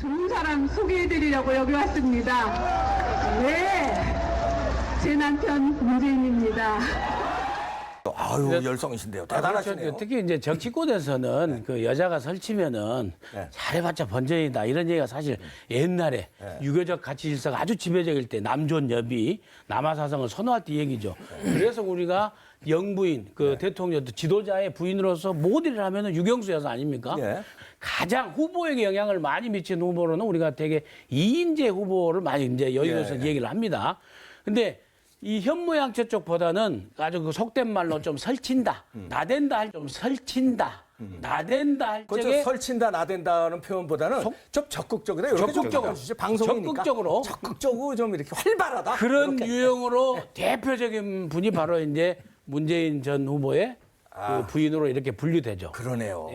좋은 사람 소개해드리려고 여기 왔습니다. 네, 제 남편 문재인입니다. 아유 열성이신데요. 대단하시네요. 그렇죠. 특히 이제 정치권에서는 그 여자가 설치면은 네. 잘해봤자 번전이다 이런 얘기가 사실 옛날에 유교적 가치 질서가 아주 지배적일 때 남존 여비 남아사성을 선호할 때 얘기죠. 그래서 우리가 영부인 그 대통령 지도자의 부인으로서 모델을 하면은 유경수 여사 아닙니까? 예. 가장 후보에게 영향을 많이 미친 후보로는 우리가 되게 이인재 후보를 많이 이제 여의도에서 예, 예. 얘기를 합니다. 근데 이 현모양처 쪽보다는 아주 그 속된 말로 좀 설친다, 나댄다 할 좀 설친다, 나댄다 할 그렇죠. 적에 설친다 나댄다는 표현보다는 적- 좀 적극적이다. 이렇게 좀 적극적으로. 바꿔주시죠. 방송이니까 적극적으로. 적극적으로 좀 이렇게 활발하다. 그런. 유형으로 대표적인 분이 바로 이제 문재인 전 후보의 그 부인으로 이렇게 분류되죠. 그러네요.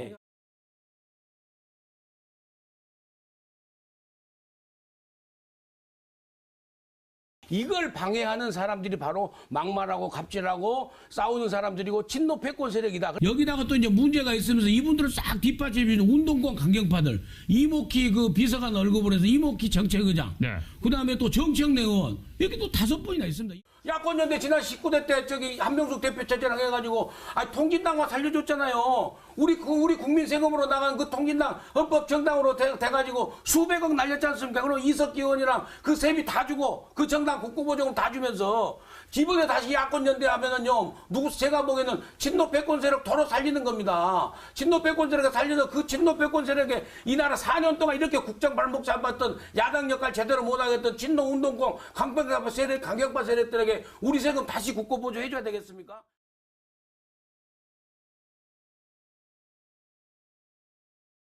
이걸 방해하는 사람들이 바로 막말하고 갑질하고 싸우는 사람들이고 친노 패권 세력이다. 여기다가 또 이제 문제가 있으면서 이분들을 싹 뒷받침해주는 운동권 강경파들 이모키 그 비서관 월급을 해서 이모키 정책의장 네. 그다음에 또 의원 또 다섯 번이나 있습니다. 야권연대 지난 19대 때 저기 한명숙 대표 체제랑 해가지고 아 통진당만 살려줬잖아요. 우리 그 우리 국민 세금으로 나간 그 통진당 헌법 정당으로 돼, 돼가지고 수백억 날렸지 않습니까? 그럼 이석기 의원이랑 그 세비 다 주고 그 정당 국고보조금 다 주면서 이번에 다시 야권연대 하면은요 누구 제가 보기에는 친노 패권 세력 도로 살리는 겁니다. 친노 패권 세력에 살려서 그 친노 패권 세력에 이 나라 4년 동안 이렇게 국정 발목 잡았던 야당 역할 제대로 못하겠던 친노 운동권 강 경파 세력 강경파 세력들에게 우리 세금 다시 국고보조 해줘야 되겠습니까?